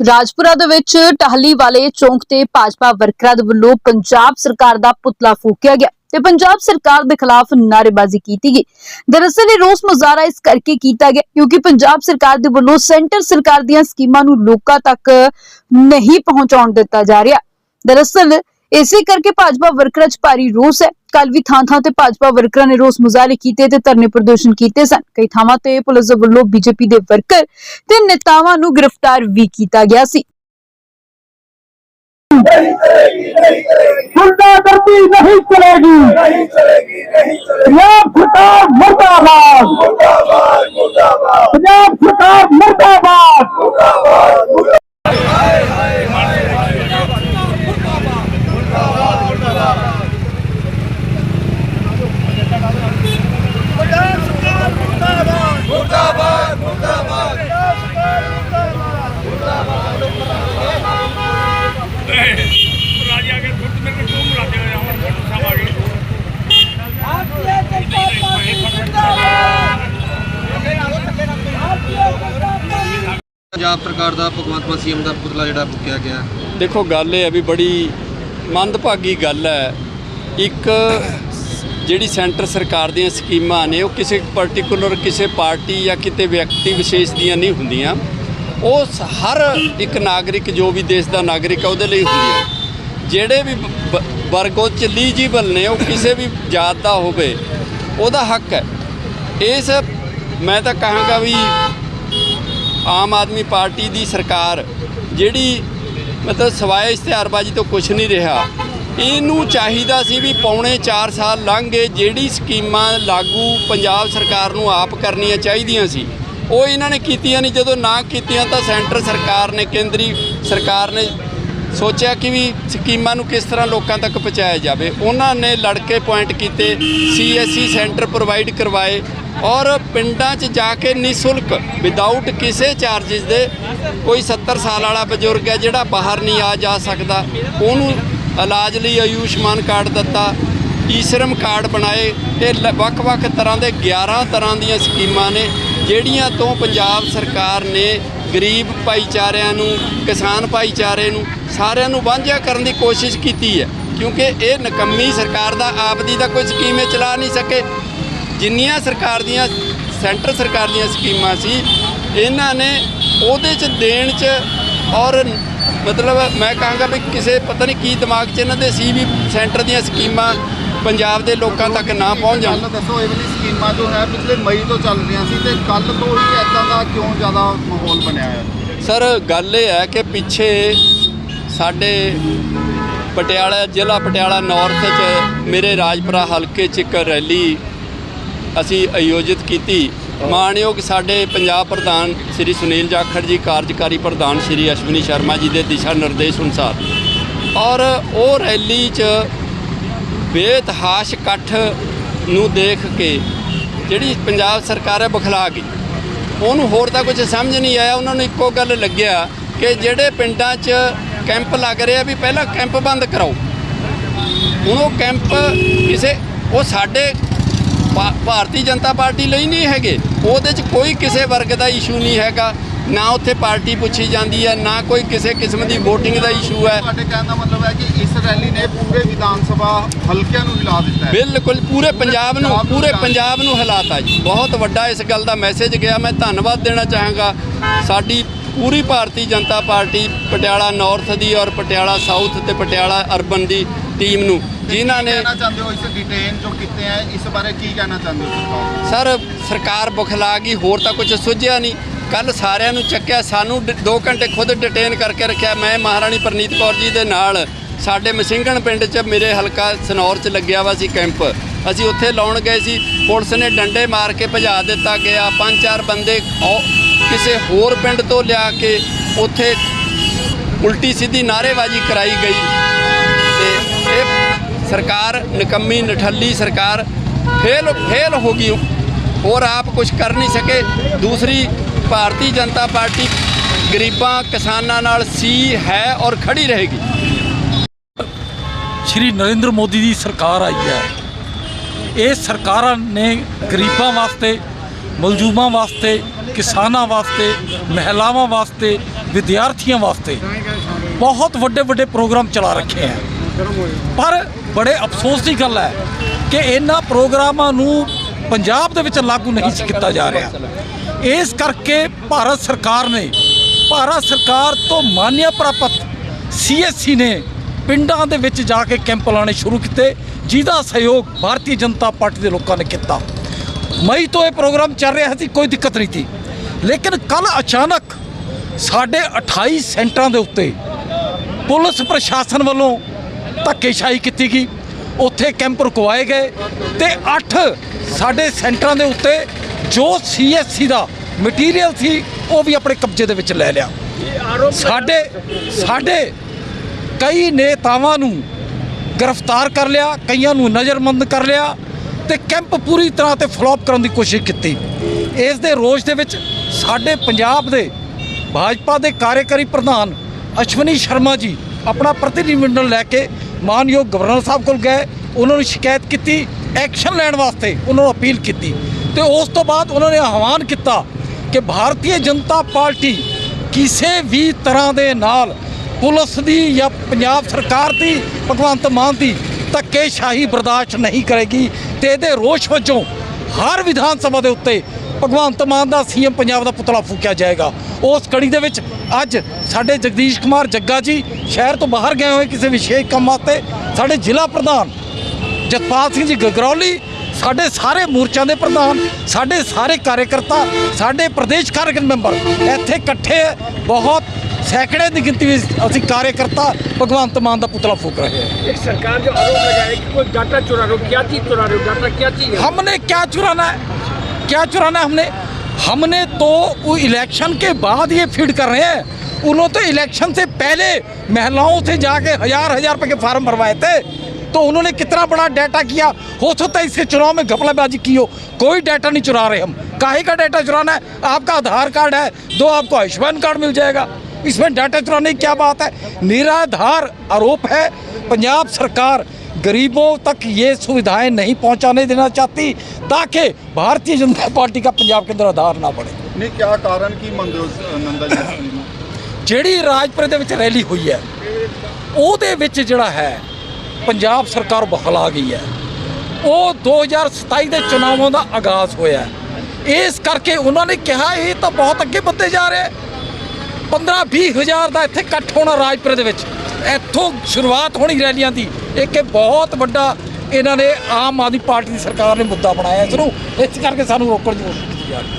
ਰਾਜਪੁਰਾ ਦੇ ਵਿੱਚ ਟਹਲੀ ਵਾਲੇ ਚੌਂਕ ਤੇ ਭਾਜਪਾ ਵਰਕਰਾਂ ਦੇ ਵੱਲੋਂ ਪੰਜਾਬ ਸਰਕਾਰ ਦਾ ਪੁਤਲਾ ਫੂਕਿਆ ਗਿਆ ਤੇ ਪੰਜਾਬ ਸਰਕਾਰ ਦੇ ਖਿਲਾਫ ਨਾਅਰੇਬਾਜ਼ੀ ਕੀਤੀ ਗਈ। ਦਰਅਸਲ ਇਹ ਰੋਸ ਮੁਜ਼ਾਹਰਾ ਇਸ ਕਰਕੇ ਕੀਤਾ ਗਿਆ ਕਿਉਂਕਿ ਪੰਜਾਬ ਸਰਕਾਰ ਦੇ ਵੱਲੋਂ ਸੈਂਟਰ ਸਰਕਾਰ ਦੀਆਂ ਸਕੀਮਾਂ ਨੂੰ ਲੋਕਾਂ ਤੱਕ ਨਹੀਂ ਪਹੁੰਚਾਉਣ ਦਿੱਤਾ ਜਾ ਰਿਹਾ। ਦਰਅਸਲ ਇਸੇ ਕਰਕੇ ਭਾਜਪਾ ਵਰਕਰਾਂ 'ਚ ਭਾਰੀ ਰੋਸ ਹੈ। ਕੱਲ ਵੀ ਥਾਂ-ਥਾਂ ਤੇ ਭਾਜਪਾ ਵਰਕਰਾਂ ਨੇ ਰੋਸ ਮੁਜ਼ਾਹਰੇ ਕੀਤੇ ਤੇ ਧਰਨੇ ਪ੍ਰਦਰਸ਼ਨ ਕੀਤੇ ਸਨ। ਕਈ ਥਾਵਾਂ ਤੇ ਪੁਲਿਸ ਵੱਲੋਂ ਬੀਜੇਪੀ ਦੇ ਵਰਕਰ ਤੇ ਨੇਤਾਵਾਂ ਨੂੰ ਗ੍ਰਿਫਤਾਰ ਵੀ ਕੀਤਾ ਗਿਆ ਸੀ। ਪੰਜਾਬ ਸਰਕਾਰ ਦਾ, ਭਗਵੰਤ ਮਾਨ ਸੀਐਮ ਦਾ ਪੁਤਲਾ ਜਿਹੜਾ ਫੂਕਿਆ ਗਿਆ। ਦੇਖੋ, ਗੱਲ ਇਹ ਹੈ ਵੀ ਬੜੀ ਮੰਦਭਾਗੀ ਗੱਲ ਹੈ। ਇੱਕ ਜਿਹੜੀ ਸੈਂਟਰ ਸਰਕਾਰ ਦੀਆਂ ਸਕੀਮਾਂ ਨੇ, ਉਹ ਕਿਸੇ ਪਾਰਟਿਕੂਲਰ ਕਿਸੇ ਪਾਰਟੀ ਜਾਂ ਕਿਤੇ ਵਿਅਕਤੀ ਵਿਸ਼ੇਸ਼ ਦੀਆਂ ਨਹੀਂ ਹੁੰਦੀਆਂ। ਉਹ ਹਰ ਇੱਕ ਨਾਗਰਿਕ, ਜੋ ਵੀ ਦੇਸ਼ ਦਾ ਨਾਗਰਿਕ ਹੈ, ਉਹਦੇ ਲਈ ਹੁੰਦੀ ਹੈ ਜਿਹੜੇ ਵੀ ਬ- ਵਰਗ ਉਹ 'ਚ ਐਲੀਜੀਬਲ ਨੇ, ਉਹ ਕਿਸੇ ਵੀ ਜਾਤ ਦਾ ਹੋਵੇ, ਉਹਦਾ ਹੱਕ ਹੈ। ਇਸ ਮੈਂ ਤਾਂ ਕਹਾਂਗਾ ਵੀ ਆਮ ਆਦਮੀ ਪਾਰਟੀ ਦੀ ਸਰਕਾਰ ਜਿਹੜੀ ਮਤਲਬ ਸਵਾਏ ਇਸ਼ਤਿਹਾਰਬਾਜ਼ੀ ਤੋਂ ਕੁਝ ਨਹੀਂ ਰਿਹਾ। ਇਹਨੂੰ ਚਾਹੀਦਾ ਸੀ ਵੀ ਪੌਣੇ 4 ਸਾਲ ਲੰਘ ਗਏ, ਜਿਹੜੀ ਸਕੀਮਾਂ ਲਾਗੂ ਪੰਜਾਬ ਸਰਕਾਰ ਨੂੰ ਆਪ ਕਰਨੀਆਂ ਚਾਹੀਦੀਆਂ ਸੀ। ਉਹ ਇਹਨਾਂ ਨੇ ਕੀਤੀਆਂ ਨਹੀਂ। ਜਦੋਂ ਨਾ ਕੀਤੀਆਂ ਤਾਂ ਸੈਂਟਰ ਸਰਕਾਰ ਨੇ, ਕੇਂਦਰੀ ਸਰਕਾਰ ਨੇ ਸੋਚਿਆ ਕਿ ਵੀ ਸਕੀਮਾਂ ਨੂੰ ਕਿਸ ਤਰ੍ਹਾਂ ਲੋਕਾਂ ਤੱਕ ਪਹੁੰਚਾਇਆ ਜਾਵੇ। ਉਹਨਾਂ ਨੇ ਲੜਕੇ ਪੁਆਇੰਟ ਕੀਤੇ, ਸੀਐਸਸੀ ਸੈਂਟਰ ਪ੍ਰੋਵਾਈਡ ਕਰਵਾਏ ਔਰ ਪਿੰਡਾਂ 'ਚ ਜਾ ਕੇ ਨਿਸ਼ੁਲਕ ਵਿਦਆਊਟ ਕਿਸੇ ਚਾਰजेस ਦੇ ਕੋਈ 70 ਸਾਲ ਵਾਲਾ ਬਜ਼ੁਰਗ ਹੈ ਜਿਹੜਾ ਬਾਹਰ ਨਹੀਂ ਆ ਜਾ ਸਕਦਾ। ਉਹਨੂੰ ਇਲਾਜ ਲਈ ਆਯੁਸ਼ਮਾਨ ਕਾਰਡ ਦਿੱਤਾ, ਈਸ਼ਰਮ ਕਾਰਡ ਬਣਾਏ ਇਹ ਲ- ਵੱਖ-ਵੱਖ ਤਰ੍ਹਾਂ ਦੇ 11 ਤਰ੍ਹਾਂ ਦੀਆਂ ਸਕੀਮਾਂ ਨੇ, ਜਿਹੜੀਆਂ ਤੋਂ ਪੰਜਾਬ ਸਰਕਾਰ ਨੇ ਗਰੀਬ ਭਾਈਚਾਰਿਆਂ ਨੂੰ, ਕਿਸਾਨ ਭਾਈਚਾਰੇ ਨੂੰ ਸਾਰਿਆਂ ਨੂੰ ਵਾਂਝਾ ਕਰਨ ਦੀ ਕੋਸ਼ਿਸ਼ ਕੀਤੀ ਹੈ। ਕਿਉਂਕਿ ਇਹ ਨਕੰਮੀ ਸਰਕਾਰ ਦਾ, ਆਪਦੀ ਦਾ ਕੋਈ ਸਕੀਮ ਇਹ ਚਲਾ ਨਹੀਂ ਸਕੇ। ਜਿੰਨੀਆਂ ਸਰਕਾਰ ਦੀਆਂ ਸੈਂਟਰ ਸਰਕਾਰ ਦੀਆਂ ਸਕੀਮਾਂ ਸੀ ਇਹਨਾਂ ਨੇ ਉਹਦੇ ਚ ਦੇਣ ਚ ਔਰ ਮਤਲਬ ਮੈਂ ਕਹਾਂਗਾ ਵੀ ਕਿਸੇ ਪਤਾ ਨਹੀਂ ਕੀ ਦਿਮਾਗ 'ਚ ਇਹਨਾਂ ਦੇ ਸੀ ਵੀ ਸੈਂਟਰ ਦੀਆਂ ਸਕੀਮਾਂ ਪੰਜਾਬ ਦੇ ਲੋਕਾਂ ਤੱਕ ਨਾ ਪਹੁੰਚ ਜਾਣ ਦੱਸੋ ਇਹ ਵਾਲੀ ਸਕੀਮਾਂ ਜੋ ਹੈ ਪਿਛਲੇ ਮਈ ਤੋਂ ਚੱਲ ਰਹੀਆਂ ਸੀ ਤੇ ਕੱਲ ਤੋਂ ਹੀ ਐਦਾਂ ਦਾ ਕਿਉਂ ਜ਼ਿਆਦਾ ਮਾਹੌਲ ਬਣਿਆ ਹੋਇਆ? ਸਰ ਗੱਲ ਇਹ ਹੈ ਕਿ ਪਿੱਛੇ ਸਾਡੇ ਪਟਿਆਲਾ ਜ਼ਿਲ੍ਹਾ ਪਟਿਆਲਾ ਨਾਰਥ 'ਚ ਮੇਰੇ ਰਾਜਪੁਰਾ ਹਲਕੇ 'ਚ ਇੱਕ ਰੈਲੀ ਅਸੀਂ ਆਯੋਜਿਤ ਕੀਤੀ। ਮਾਣਯੋਗ ਸਾਡੇ ਪੰਜਾਬ ਪ੍ਰਧਾਨ ਸ੍ਰੀ ਸੁਨੀਲ ਜਾਖੜ ਜੀ, ਕਾਰਜਕਾਰੀ ਪ੍ਰਧਾਨ ਸ੍ਰੀ ਅਸ਼ਵਨੀ ਸ਼ਰਮਾ ਜੀ ਦੇ ਦਿਸ਼ਾ ਨਿਰਦੇਸ਼ ਅਨੁਸਾਰ। ਔਰ ਉਹ ਰੈਲੀ 'ਚ ਬੇਤਹਾਸ਼ ਇਕੱਠ ਨੂੰ ਦੇਖ ਕੇ ਜਿਹੜੀ ਪੰਜਾਬ ਸਰਕਾਰ ਹੈ ਬਖਲਾ ਗਈ। ਉਹਨੂੰ ਹੋਰ ਤਾਂ ਕੁਝ ਸਮਝ ਨਹੀਂ ਆਇਆ, ਉਹਨਾਂ ਨੂੰ ਇੱਕੋ ਗੱਲ ਲੱਗਿਆ ਕਿ ਜਿਹੜੇ ਪਿੰਡਾਂ 'ਚ ਕੈਂਪ ਲੱਗ ਰਿਹਾ ਵੀ ਪਹਿਲਾਂ ਕੈਂਪ ਬੰਦ ਕਰਾਓ। ਹੁਣ ਉਹ ਕੈਂਪ ਕਿਸੇ, ਉਹ ਸਾਡੇ ਭਾਰਤੀ ਜਨਤਾ ਪਾਰਟੀ ਲਈ ਨਹੀਂ ਹੈਗੇ। ਉਹਦੇ 'ਚ ਕੋਈ ਕਿਸੇ ਵਰਗ ਦਾ ਇਸ਼ੂ ਨਹੀਂ ਹੈਗਾ। ਨਾ ਉੱਥੇ ਪਾਰਟੀ ਪੁੱਛੀ ਜਾਂਦੀ ਹੈ ਨਾ ਕੋਈ ਕਿਸੇ ਕਿਸਮ ਦੀ VOTING ਦਾ ਇਸ਼ੂ ਹੈ। ਤੁਹਾਡੇ ਕਹਿਣ ਦਾ ਮਤਲਬ ਹੈ ਕਿ ਇਸ ਰੈਲੀ ਨੇ ਪੂਰੇ ਵਿਧਾਨ ਸਭਾ ਹਲਕਿਆਂ ਨੂੰ ਹਿਲਾ ਦਿੱਤਾ ਹੈ। ਬਿਲਕੁਲ ਪੂਰੇ ਪੰਜਾਬ ਨੂੰ ਪੂਰੇ ਪੰਜਾਬ ਨੂੰ ਹਿਲਾਤਾ ਜੀ। ਬਹੁਤ ਵੱਡਾ ਇਸ ਗੱਲ ਦਾ ਮੈਸੇਜ ਗਿਆ। ਮੈਂ ਧੰਨਵਾਦ ਦੇਣਾ ਚਾਹਾਂਗਾ। ਸਾਡੀ ਪੂਰੀ ਭਾਰਤੀ ਜਨਤਾ ਪਾਰਟੀ ਪਟਿਆਲਾ ਨਾਰਥ ਦੀ ਔਰ ਪਟਿਆਲਾ ਸਾਊਥ ਤੇ ਪਟਿਆਲਾ ਅਰਬਨ ਦੀ ਟੀਮ ਨੂੰ। ਜਿਨ੍ਹਾਂ ਨੇ ਕਹਿਣਾ ਚਾਹੁੰਦੇ ਹੋ ਇਸ ਡਿਟੇਨ ਜੋ ਕੀਤੇ ਹੈ ਇਸ ਬਾਰੇ ਕੀ ਕਹਿਣਾ ਚਾਹੁੰਦੇ ਹੋ? ਸਰ ਸਰਕਾਰ ਬੁਖਲਾ ਗਈ ਹੋਰ ਤਾਂ ਕੁਝ ਸੁਝਿਆ ਨਹੀਂ। ਕੱਲ ਸਾਰਿਆਂ ਨੂੰ ਚੱਕਿਆ ਸਾਨੂੰ 2 ਘੰਟੇ ਖੁਦ ਡਿਟੇਨ ਕਰਕੇ ਰੱਖਿਆ। ਮੈਂ ਮਹਾਰਾਣੀ ਪ੍ਰਨੀਤ ਕੌਰ ਜੀ ਦੇ ਨਾਲ ਸਾਡੇ ਮਸਿੰਘਣ ਪਿੰਡ 'ਚ ਮੇਰੇ ਹਲਕਾ ਸਨੌਰ 'ਚ ਲੱਗਿਆ ਵਾ ਸੀ ਕੈਂਪ। ਅਸੀਂ ਉੱਥੇ ਲਾਉਣ ਗਏ ਸੀ। ਪੁਲਿਸ ਨੇ ਡੰਡੇ ਮਾਰ ਕੇ ਭਜਾ ਦਿੱਤਾ ਗਿਆ। ਪੰਜ ਚਾਰ ਬੰਦੇ ਕਿਸੇ ਹੋਰ ਪਿੰਡ ਤੋਂ ਲਿਆ ਕੇ ਉੱਥੇ ਉਲਟੀ ਸਿੱਧੀ ਨਾਅਰੇਬਾਜ਼ੀ ਕਰਾਈ ਗਈ। ਤੇ ਇਹ ਸਰਕਾਰ ਨਿਕੰਮੀ ਨਠੱਲੀ ਸਰਕਾਰ ਫੇਲ ਫੇਲ ਹੋ ਗਈ ਹੋਰ ਆਪ ਕੁਝ ਕਰ ਨਹੀਂ ਸਕੇ। ਦੂਸਰੀ ਭਾਰਤੀ ਜਨਤਾ ਪਾਰਟੀ ਗਰੀਬਾਂ ਕਿਸਾਨਾਂ ਨਾਲ ਸੀ, ਹੈ ਔਰ ਖੜੀ ਰਹੇਗੀ। ਸ਼੍ਰੀ ਨਰਿੰਦਰ ਮੋਦੀ ਦੀ ਸਰਕਾਰ ਆਈ ਹੈ। ਇਹ ਸਰਕਾਰਾਂ ਨੇ ਗਰੀਬਾਂ ਵਾਸਤੇ ਮਜ਼ਲੂਮਾਂ ਵਾਸਤੇ, ਕਿਸਾਨਾਂ ਵਾਸਤੇ, ਮਹਿਲਾਵਾਂ ਵਾਸਤੇ, ਵਿਦਿਆਰਥੀਆਂ ਵਾਸਤੇ ਬਹੁਤ ਵੱਡੇ ਵੱਡੇ ਪ੍ਰੋਗਰਾਮ ਚਲਾ ਰੱਖੇ ਹੈ। ਪਰ ਬੜੇ ਅਫਸੋਸ ਦੀ ਗੱਲ ਹੈ ਕਿ ਇਹਨਾਂ ਪ੍ਰੋਗਰਾਮਾਂ ਨੂੰ ਪੰਜਾਬ ਦੇ ਵਿੱਚ ਲਾਗੂ ਨਹੀਂ ਸੀ ਕੀਤਾ ਜਾ ਰਿਹਾ। ਇਸ ਕਰਕੇ ਭਾਰਤ ਸਰਕਾਰ ਨੇ, ਭਾਰਤ ਸਰਕਾਰ ਤੋਂ ਮਾਨਿਆ ਪ੍ਰਾਪਤ ਸੀਐਸਸੀ ਨੇ ਪਿੰਡਾਂ ਦੇ ਵਿੱਚ ਜਾ ਕੇ ਕੈਂਪ ਲਾਉਣੇ ਸ਼ੁਰੂ ਕੀਤੇ, ਜਿਹਦਾ ਸਹਿਯੋਗ ਭਾਰਤੀ ਜਨਤਾ ਪਾਰਟੀ ਦੇ ਲੋਕਾਂ ਨੇ ਕੀਤਾ। ਮਈ ਤੋਂ ਇਹ ਪ੍ਰੋਗਰਾਮ ਚੱਲ ਰਿਹਾ ਸੀ, ਕੋਈ ਦਿੱਕਤ ਨਹੀਂ ਸੀ। ਲੇਕਿਨ ਕੱਲ ਅਚਾਨਕ ਸਾਡੇ 28 ਸੈਂਟਰਾਂ ਦੇ ਉੱਤੇ ਪੁਲਿਸ ਪ੍ਰਸ਼ਾਸਨ ਵੱਲੋਂ ਧੱਕੇਸ਼ਾਹੀ ਕੀਤੀ ਗਈ। ਉੱਥੇ ਕੈਂਪ ਰੁਕਵਾਏ ਗਏ ਤੇ 8 ਸਾਡੇ ਸੈਂਟਰਾਂ ਦੇ ਉੱਤੇ ਜੋ ਸੀਐਸਸੀ ਦਾ ਮਟੀਰੀਅਲ ਸੀ, ਉਹ ਵੀ ਆਪਣੇ ਕਬਜ਼ੇ ਦੇ ਵਿੱਚ ਲੈ ਲਿਆ। ਸਾਡੇ ਸਾਡੇ ਕਈ ਨੇਤਾਵਾਂ ਨੂੰ ਗ੍ਰਿਫਤਾਰ ਕਰ ਲਿਆ, ਕਈਆਂ ਨੂੰ ਨਜ਼ਰਬੰਦ ਕਰ ਲਿਆ ਤੇ ਕੈਂਪ ਪੂਰੀ ਤਰ੍ਹਾਂ ਤੇ ਫਲੋਪ ਕਰਨ ਦੀ ਕੋਸ਼ਿਸ਼ ਕੀਤੀ। ਇਸ ਦੇ ਰੋਸ਼ ਦੇ ਵਿੱਚ ਸਾਡੇ ਪੰਜਾਬ ਦੇ ਭਾਜਪਾ ਦੇ ਕਾਰਜਕਾਰੀ ਪ੍ਰਧਾਨ ਅਸ਼ਵਨੀ ਸ਼ਰਮਾ ਜੀ ਆਪਣਾ ਪ੍ਰਤੀਨਿਧੀ ਮੰਡਲ ਲੈ ਕੇ ਮਾਨਯੋਗ ਗਵਰਨਰ ਸਾਹਿਬ ਕੋਲ ਗਏ, ਉਹਨਾਂ ਨੂੰ ਸ਼ਿਕਾਇਤ ਕੀਤੀ, ਐਕਸ਼ਨ ਲੈਣ ਵਾਸਤੇ ਉਹਨਾਂ ਨੂੰ ਅਪੀਲ ਕੀਤੀ। ਤੇ ਉਸ ਤੋਂ ਬਾਅਦ ਉਹਨਾਂ ਨੇ ਆਹਵਾਨ ਕੀਤਾ ਕਿ ਭਾਰਤੀ ਜਨਤਾ ਪਾਰਟੀ ਕਿਸੇ ਵੀ ਤਰ੍ਹਾਂ ਦੇ ਨਾਲ ਪੁਲਿਸ ਦੀ ਜਾਂ ਪੰਜਾਬ ਸਰਕਾਰ ਦੀ, ਭਗਵੰਤ ਮਾਨ ਦੀ ਧੱਕੇਸ਼ਾਹੀ ਬਰਦਾਸ਼ਤ ਨਹੀਂ ਕਰੇਗੀ ਤੇ ਇਹਦੇ ਰੋਸ਼ ਵਜੋਂ ਹਰ ਵਿਧਾਨ ਸਭਾ ਦੇ ਉੱਤੇ ਭਗਵੰਤ ਮਾਨ ਦਾ ਸੀਐਮ ਪੰਜਾਬ ਦਾ ਪੁਤਲਾ ਫੂਕਿਆ ਜਾਏਗਾ ਉਸ ਕੜੀ ਦੇ ਵਿੱਚ ਅੱਜ ਸਾਡੇ ਜਗਦੀਸ਼ ਕੁਮਾਰ ਜੱਗਾ ਜੀ ਸ਼ਹਿਰ ਤੋਂ ਬਾਹਰ ਗਏ ਹੋਏ ਕਿਸੇ ਵਿਸ਼ੇਸ਼ ਕੰਮ ਵਾਸਤੇ ਸਾਡੇ ਜ਼ਿਲ੍ਹਾ ਪ੍ਰਧਾਨ ਜਤਪਾਲ ਸਿੰਘ ਜੀ ਗਗਰੌਲੀ ਸਾਡੇ ਸਾਰੇ ਮੋਰਚਿਆਂ ਦੇ ਪ੍ਰਧਾਨ ਸਾਡੇ ਸਾਰੇ ਕਾਰਜਕਰਤਾ ਸਾਡੇ ਪ੍ਰਦੇਸ਼ ਕਾਰਜਕਰਤਾ ਮੈਂਬਰ ਇੱਥੇ ਇਕੱਠੇ ਹੈ। ਬਹੁਤ ਸੈਂਕੜੇ ਦੀ ਗਿਣਤੀ ਵਿੱਚ ਅਸੀਂ ਕਾਰਜਕਰਤਾ ਭਗਵੰਤ ਮਾਨ ਦਾ ਪੁਤਲਾ ਫੂਕ ਰਹੇ ਹਾਂ एक सरकार जो आरोप लगाया कि कोई डाटा चुरा रहे हो क्या चीज चुरा रहे हो डाटा क्या चीज है हमने क्या चुराना है क्या चुराना हमने? हमने तो वो इलेक्शन के बाद ये फ़ीड कर रहे हैं। उन्होंने तो इलेक्शन से पहले महिलाओं से जाके हज़ार हज़ार रुपये के फार्म भरवाए थे। तो उन्होंने कितना बड़ा डाटा किया? हो सकता है इसके चुनाव में घपलाबाजी की हो। कोई डाटा नहीं चुरा रहे हम। काहे का डाटा चुराना है? आपका आधार कार्ड है, दो आपको आयुष्मान कार्ड मिल जाएगा। इसमें डाटा चुराने की क्या बात है? निराधार आरोप है। पंजाब सरकार गरीबों तक ये सुविधाएं नहीं पहुंचाने देना चाहती ताकि भारतीय जनता पार्टी का पंजाब के अंदर आधार ना बढ़े ਨਹੀਂ ਕਿਆ ਕਾਰਨ ਕੀ ਮੰਨਦੇ ਹੋ ਨੰਦਾ ਜੀ ਇਸ ਚੀਜ਼ ਨੂੰ ਜਿਹੜੀ ਰਾਜਪੁਰੇ ਦੇ ਵਿੱਚ ਰੈਲੀ ਹੋਈ ਹੈ ਉਹਦੇ ਵਿੱਚ ਜਿਹੜਾ ਹੈ ਪੰਜਾਬ ਸਰਕਾਰ ਬਖਲਾ ਗਈ ਹੈ ਉਹ 2027 ਦੇ ਚੋਣਾਵਾਂ ਦਾ ਆਗਾਜ਼ ਹੋਇਆ ਹੈ। ਇਸ ਕਰਕੇ ਉਹਨਾਂ ਨੇ ਕਿਹਾ ਇਹ ਤਾਂ ਬਹੁਤ ਅੱਗੇ ਵੱਧਦੇ ਜਾ ਰਹੇ 15 20 ਹਜ਼ਾਰ ਦਾ ਇੱਥੇ ਇਕੱਠ ਹੋਣਾ ਰਾਜਪੁਰੇ ਦੇ ਵਿੱਚ ਇੱਥੋਂ ਸ਼ੁਰੂਆਤ ਹੋਣੀ ਰੈਲੀਆਂ ਦੀ ਇੱਕ ਇਹ ਬਹੁਤ ਵੱਡਾ ਇਹਨਾਂ ਨੇ ਆਮ ਆਦਮੀ ਪਾਰਟੀ ਦੀ ਸਰਕਾਰ ਨੇ ਮੁੱਦਾ ਬਣਾਇਆ, ਇਸ ਨੂੰ। ਇਸ ਕਰਕੇ ਸਾਨੂੰ ਰੋਕਣ ਦੀ ਕੋਸ਼ਿਸ਼ ਕੀਤੀ ਜਾ ਰਹੀ